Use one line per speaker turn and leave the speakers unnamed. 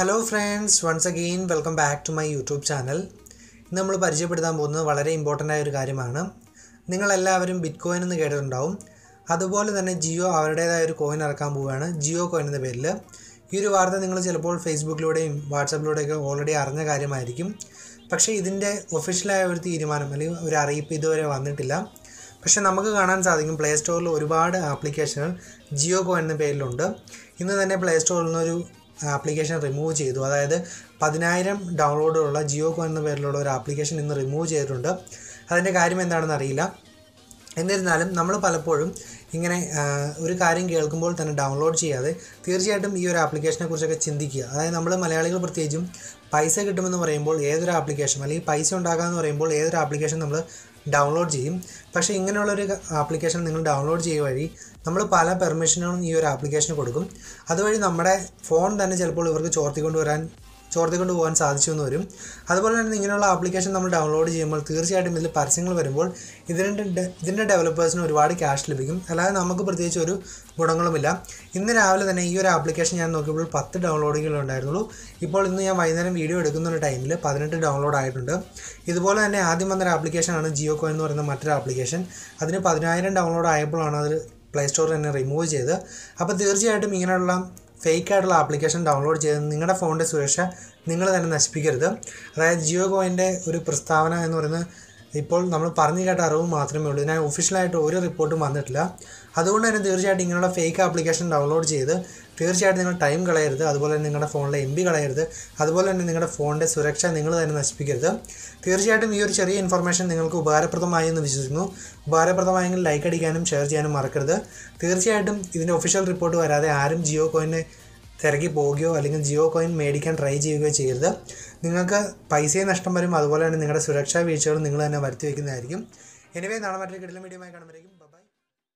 Hello friends once again welcome back to my YouTube channel ഇന്ന് നമ്മൾ പരിചയപ്പെടുത്താൻ പോകുന്നത് വളരെ ഇമ്പോർട്ടന്റ് ആയ ഒരു കാര്യമാണ്. നിങ്ങളെല്ലാവരും ബിറ്റ് കോയിൻ എന്ന് കേട്ടിട്ടുണ്ടാവും. അതുപോലെ തന്നെ ജിയോ അവരുടേതായ ഒരു കോയിൻ ഇറക്കാൻ പോവുകയാണ്. ജിയോ കോയിൻ എന്ന പേരിൽ. ഈ ഒരു വാർത്ത നിങ്ങൾ ചിലപ്പോൾ ഫേസ്ബുക്കിലൂടെയും വാട്സാപ്പിലൂടെയൊക്കെ ഓൾറെഡി അറിഞ്ഞ കാര്യമായിരിക്കും. പക്ഷേ ഇതിന്റെ ഒഫീഷ്യലായ ഒരു തീരുമാനം അല്ലെങ്കിൽ ഒരു അറിയിപ്പ് ഇതുവരെ വന്നിട്ടില്ല. പക്ഷേ നമുക്ക് കാണാൻ സാധിക്കും പ്ലേ സ്റ്റോറിൽ ഒരുപാട് ആപ്ലിക്കേഷനുകൾ ജിയോ കോയിൻ എന്ന പേരിലുണ്ട്. ഇന്ന് തന്നെ പ്ലേ സ്റ്റോറിൽ നിന്നൊരു ആപ്ലിക്കേഷൻ റിമൂവ് ചെയ്തു. അതായത് പതിനായിരം ഡൗൺലോഡുള്ള ജിയോ കോ എന്ന പേരിലുള്ള ഒരു ആപ്ലിക്കേഷൻ ഇന്ന് റിമൂവ് ചെയ്തിട്ടുണ്ട്. അതിന്റെ കാര്യം എന്താണെന്ന് അറിയില്ല. എന്നിരുന്നാലും നമ്മൾ പലപ്പോഴും ഇങ്ങനെ ഒരു കാര്യം കേൾക്കുമ്പോൾ തന്നെ ഡൗൺലോഡ് ചെയ്യാതെ തീർച്ചയായിട്ടും ഈ ഒരു ആപ്ലിക്കേഷനെ കുറിച്ചൊക്കെ ചിന്തിക്കുക. അതായത് നമ്മൾ മലയാളികൾ പ്രത്യേകിച്ചും പൈസ കിട്ടുമെന്ന് പറയുമ്പോൾ ഏതൊരു ആപ്ലിക്കേഷൻ അല്ലെങ്കിൽ പൈസ ഉണ്ടാകാമെന്ന് പറയുമ്പോൾ ഏതൊരു ആപ്ലിക്കേഷൻ നമ്മൾ ഡൗൺലോഡ് ചെയ്യും. പക്ഷേ ഇങ്ങനെയുള്ളൊരു ആപ്ലിക്കേഷൻ നിങ്ങൾ ഡൗൺലോഡ് ചെയ്യുക വഴി നമ്മൾ പല പെർമിഷനുകളും ഈ ഒരു ആപ്ലിക്കേഷന് കൊടുക്കും. അതുവഴി നമ്മുടെ ഫോൺ തന്നെ ചിലപ്പോൾ ഇവർക്ക് ചോർത്തിക്കൊണ്ട് വരാൻ ചോർത്തിക്കൊണ്ട് പോകാൻ സാധിച്ചു എന്ന് വരും അതുപോലെ തന്നെ ഇങ്ങനെയുള്ള ആപ്ലിക്കേഷൻ നമ്മൾ ഡൗൺലോഡ് ചെയ്യുമ്പോൾ തീർച്ചയായിട്ടും ഇതിൽ പരസ്യങ്ങൾ വരുമ്പോൾ ഇതിന്റെ ഇതിന്റെ ഡെവലപ്പേഴ്സിന് ഒരുപാട് ക്യാഷ് ലഭിക്കും. അല്ലാതെ നമുക്ക് പ്രത്യേകിച്ച് ഒരു ഗുണങ്ങളുമില്ല. ഇന്ന് രാവിലെ തന്നെ ഈ ഒരു ആപ്ലിക്കേഷൻ ഞാൻ നോക്കിയപ്പോൾ പത്ത് ഡൗൺലോഡുകൾ ഉണ്ടായിരുന്നുള്ളൂ. ഇപ്പോൾ ഇന്ന് ഞാൻ വൈകുന്നേരം വീഡിയോ എടുക്കുന്ന ഒരു ടൈമിൽ പതിനെട്ട് ഡൗൺലോഡ് ആയിട്ടുണ്ട്. ഇതുപോലെ തന്നെ ആദ്യം വന്നൊരു ആപ്ലിക്കേഷനാണ് ജിയോ കോ എന്ന് പറയുന്ന മറ്റൊരു ആപ്ലിക്കേഷൻ അതിന് പതിനായിരം ഡൗൺലോഡ് ആയപ്പോഴാണ് അത് പ്ലേ സ്റ്റോറിൽ തന്നെ റിമൂവ് ചെയ്ത് അപ്പോൾ തീർച്ചയായിട്ടും ഇങ്ങനെയുള്ള ഫേക്ക് ആയിട്ടുള്ള ആപ്ലിക്കേഷൻ ഡൗൺലോഡ് ചെയ്ത് നിങ്ങളുടെ ഫോണിന്റെ സുരക്ഷ നിങ്ങൾ തന്നെ നശിപ്പിക്കരുത്. അതായത് ജിയോ കോയിന്റെ ഒരു പ്രസ്താവന എന്ന് പറയുന്നത് ഇപ്പോൾ നമ്മൾ പറഞ്ഞു കേട്ട അറിവ് മാത്രമേ ഉള്ളൂ. ഇതിനായി ഒഫീഷ്യലായിട്ട് ഒരു റിപ്പോർട്ടും വന്നിട്ടില്ല. അതുകൊണ്ട് തന്നെ തീർച്ചയായിട്ടും ഇങ്ങനെയുള്ള ഫേക്ക് ആപ്ലിക്കേഷൻ ഡൗൺലോഡ് ചെയ്ത് തീർച്ചയായിട്ടും നിങ്ങൾ ടൈം കളയരുത്. അതുപോലെ തന്നെ നിങ്ങളുടെ ഫോണിലെ എം ബി കളയരുത്. അതുപോലെ തന്നെ നിങ്ങളുടെ ഫോണിന്റെ സുരക്ഷ നിങ്ങൾ തന്നെ നശിപ്പിക്കരുത്. തീർച്ചയായിട്ടും ഈ ഒരു ചെറിയ ഇൻഫർമേഷൻ നിങ്ങൾക്ക് ഉപകാരപ്രദമായി എന്ന് വിശ്വസിക്കുന്നു. ഉപകാരപ്രദമായെങ്കിൽ ലൈക്ക് അടിക്കാനും ഷെയർ ചെയ്യാനും മറക്കരുത്. തീർച്ചയായിട്ടും ഇതിന്റെ ഒഫീഷ്യൽ റിപ്പോർട്ട് വരാതെ ആരും ജിയോ കോയിനെ തിരക്കി പോവുകയോ അല്ലെങ്കിൽ ജിയോ കോയിൻ മേടിക്കാൻ ട്രൈ ചെയ്യുകയോ ചെയ്യരുത്. നിങ്ങൾക്ക് പൈസയും നഷ്ടം വരും. അതുപോലെ തന്നെ നിങ്ങളുടെ സുരക്ഷാ വീഴ്ചകളും നിങ്ങൾ തന്നെ വരുത്തി വയ്ക്കുന്നതായിരിക്കും. എനിവേ നാളെ മറ്റൊരു കിടലും മീഡിയമായി കാണുമ്പോഴേക്കും. ബൈ